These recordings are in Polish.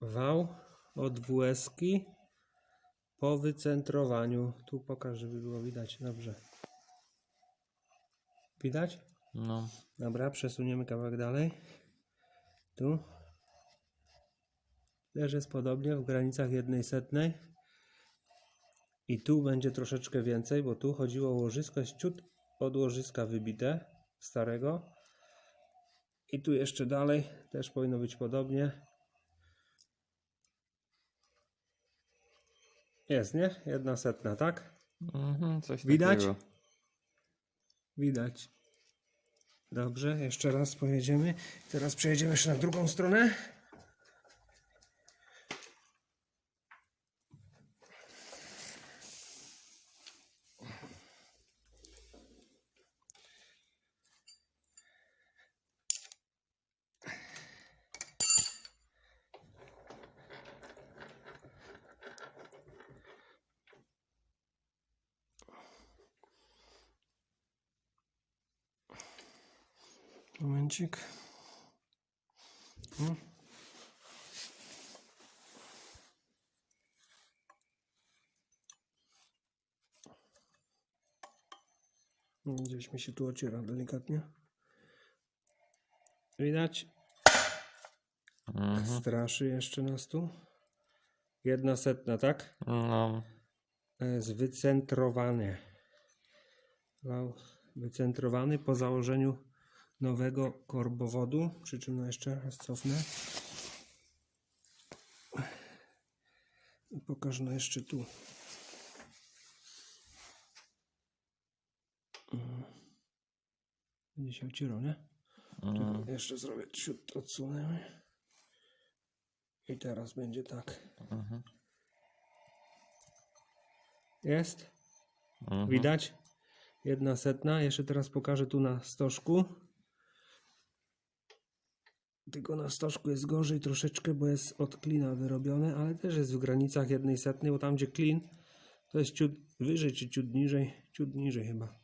wał od WS-ki po wycentrowaniu. Tu pokaż, żeby było widać. Dobrze. Widać? No. Dobra, przesuniemy kawałek dalej. Tu. Też jest podobnie w granicach jednej setnej. I tu będzie troszeczkę więcej, bo tu chodziło o łożysko, jest ciut od łożyska wybite starego. I tu jeszcze dalej też powinno być podobnie. Jest, nie? Jedna setna, tak? Mhm, coś Widać? takiego. Widać. Dobrze, jeszcze raz pojedziemy. Teraz przejedziemy jeszcze na drugą stronę. Momencik. Hmm. Gdzieś mi się tu ociera delikatnie. Widać? Mhm. Straszy jeszcze nas tu. Jedna setna, tak? No. jest wycentrowany. Po założeniu nowego korbowodu. Przy czym no jeszcze raz cofnę. I pokażę no jeszcze tu. Mm. Będzie się ocierał, nie? Mm. Jeszcze zrobię ciut odsunę. I teraz będzie tak. Mhm. Jest? Mhm. Widać? Jedna setna. Jeszcze teraz pokażę tu na stożku. Tylko na stożku jest gorzej troszeczkę, bo jest od klina wyrobione, ale też jest w granicach jednej setnej, bo tam gdzie klin to jest ciut wyżej czy ciut niżej. Ciut niżej chyba.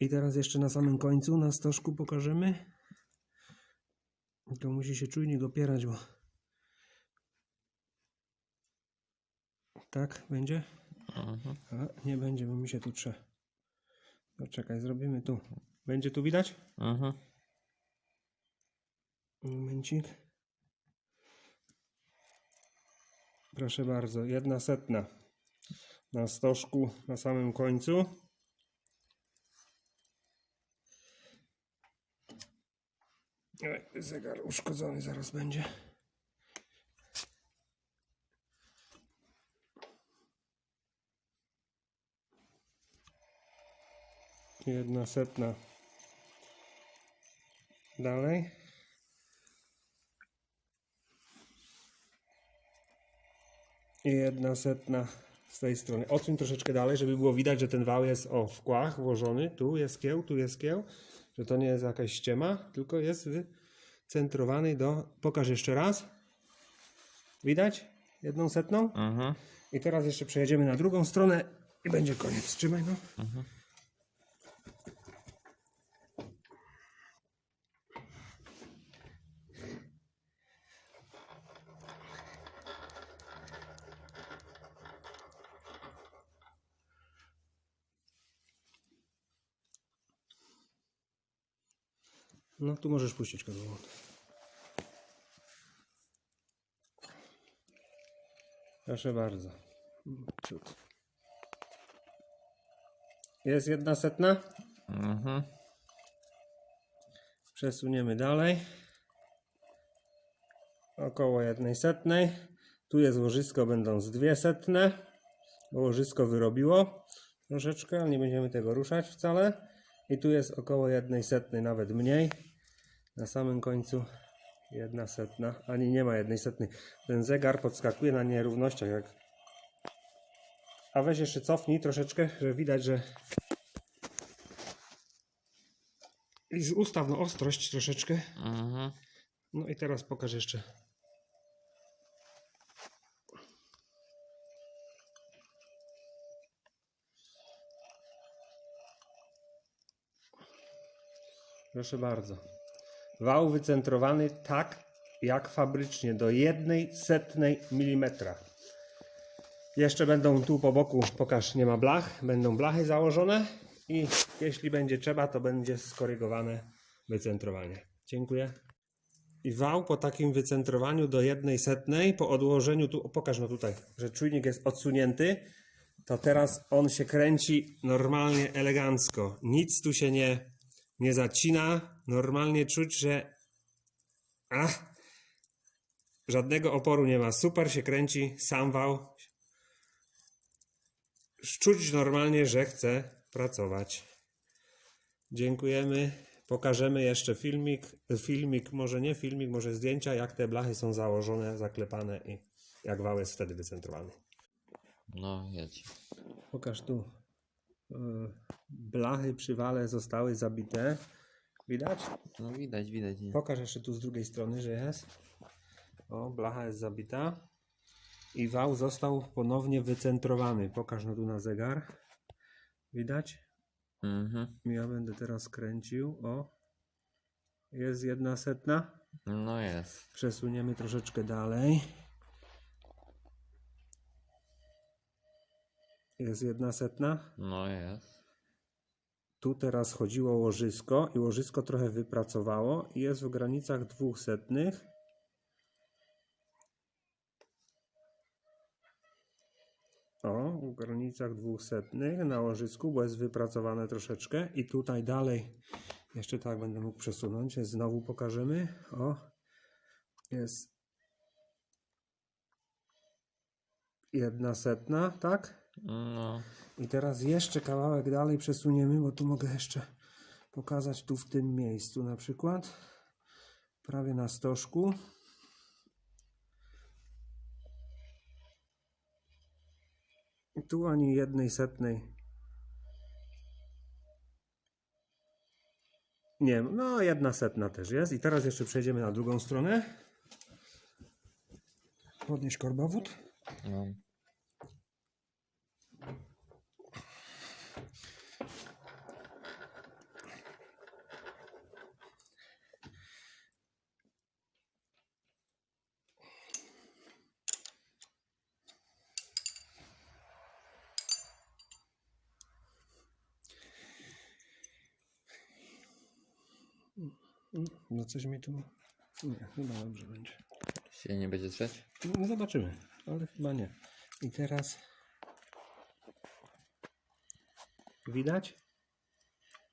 I teraz jeszcze na samym końcu na stożku pokażemy. To musi się czujnik opierać, bo tak będzie? Mhm. A, nie będzie, bo mi się tu trze. No czekaj, zrobimy tu. Będzie tu widać? Mhm. Momencik. Proszę bardzo, jedna setna. Na stożku, na samym końcu. Zegar uszkodzony zaraz będzie. Jedna setna. Dalej. I jedna setna z tej strony. Odsuń troszeczkę dalej, żeby było widać, że ten wał jest o w kłach włożony. Tu jest kieł, tu jest kieł. Że to nie jest jakaś ściema, tylko jest wycentrowany do... Pokaż jeszcze raz. Widać? Jedną setną. Mhm. I teraz jeszcze przejedziemy na drugą stronę i będzie koniec. Trzymaj no. No tu możesz puścić kozłową. Proszę bardzo. Ciut. Jest jedna setna. Mhm. Przesuniemy dalej. Około jednej setnej. Tu jest łożysko, będą z dwie setne. Łożysko wyrobiło troszeczkę, ale nie będziemy tego ruszać wcale. I tu jest około jednej setnej, nawet mniej. Na samym końcu jedna setna, ani nie ma jednej setnej. Ten zegar podskakuje na nierównościach. Jak... A weź jeszcze cofnij troszeczkę, że widać, że i z ustaw no ostrość troszeczkę. Mhm. No i teraz pokaż jeszcze. Proszę bardzo. Wał wycentrowany tak, jak fabrycznie do jednej setnej milimetra. Jeszcze będą tu po boku, pokaż, nie ma blach, będą blachy założone i jeśli będzie trzeba, to będzie skorygowane wycentrowanie. Dziękuję. I wał po takim wycentrowaniu do jednej setnej, po odłożeniu tu, pokaż no tutaj, że czujnik jest odsunięty, to teraz on się kręci normalnie, elegancko. Nic tu się nie, nie zacina. Normalnie czuć, że ach, żadnego oporu nie ma. Super się kręci sam wał. Czuć normalnie, że chce pracować. Dziękujemy. Pokażemy jeszcze filmik, filmik, może nie filmik, może zdjęcia, jak te blachy są założone, zaklepane i jak wał jest wtedy wycentrowany. No, jedź. Pokaż tu. Yy, Blachy przy wale zostały zabite. Widać? No widać, widać. Nie? Pokaż jeszcze tu z drugiej strony, że jest. O, blacha jest zabita. I wał został ponownie wycentrowany. Pokaż no tu na zegar. Widać? Mhm. Ja będę teraz kręcił. O. Jest jedna setna. No jest. Przesuniemy troszeczkę dalej. Jest jedna setna. No jest. Tu teraz chodziło łożysko i łożysko trochę wypracowało i jest w granicach dwóch setnych. O, w granicach dwóch setnych na łożysku, bo jest wypracowane troszeczkę. I tutaj dalej, jeszcze tak będę mógł przesunąć, znowu pokażemy. O, jest jedna setna, tak? No. I teraz jeszcze kawałek dalej przesuniemy, bo tu mogę jeszcze pokazać tu w tym miejscu na przykład. Prawie na stożku. I tu ani jednej setnej. Nie, no jedna setna też jest. I teraz jeszcze przejdziemy na drugą stronę. Podnieś korbowód. no. No coś mi tu... Nie, chyba dobrze będzie. Się nie będzie trzeć? No zobaczymy, ale chyba nie. I teraz widać?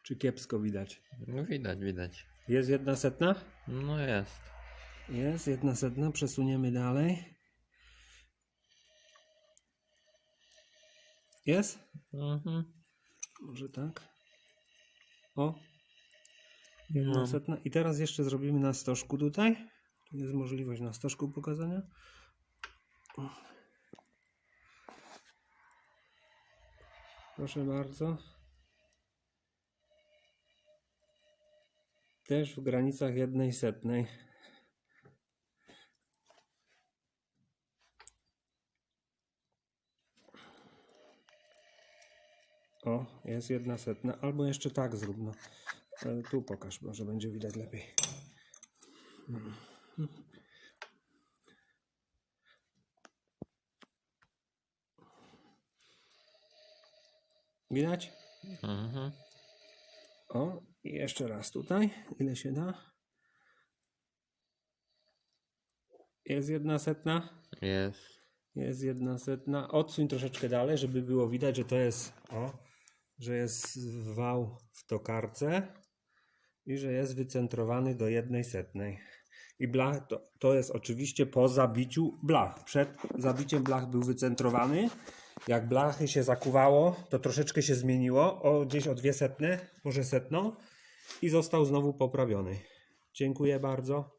Czy kiepsko widać? No widać, widać. Jest jedna setna? No jest. Jest jedna setna, przesuniemy dalej. Jest? Mhm. Może tak. O. Jedna No. setna. I teraz jeszcze zrobimy na stożku tutaj. Tu jest możliwość na stożku pokazania. Proszę bardzo. Też w granicach jednej setnej. O, jest jedna setna. Albo jeszcze tak zrób. Tu pokaż, może będzie widać lepiej. Widać? Mhm. O, i jeszcze raz tutaj. Ile się da? Jest jedna setna. Jest. Jest jedna setna. Odsuń troszeczkę dalej, żeby było widać, że to jest, o, że jest wał w tokarce i że jest wycentrowany do jednej setnej. I blach to, to jest oczywiście po zabiciu blach. Przed zabiciem blach był wycentrowany. Jak blachy się zakuwało, to troszeczkę się zmieniło, o, gdzieś o dwie setne, może setną i został znowu poprawiony. Dziękuję bardzo.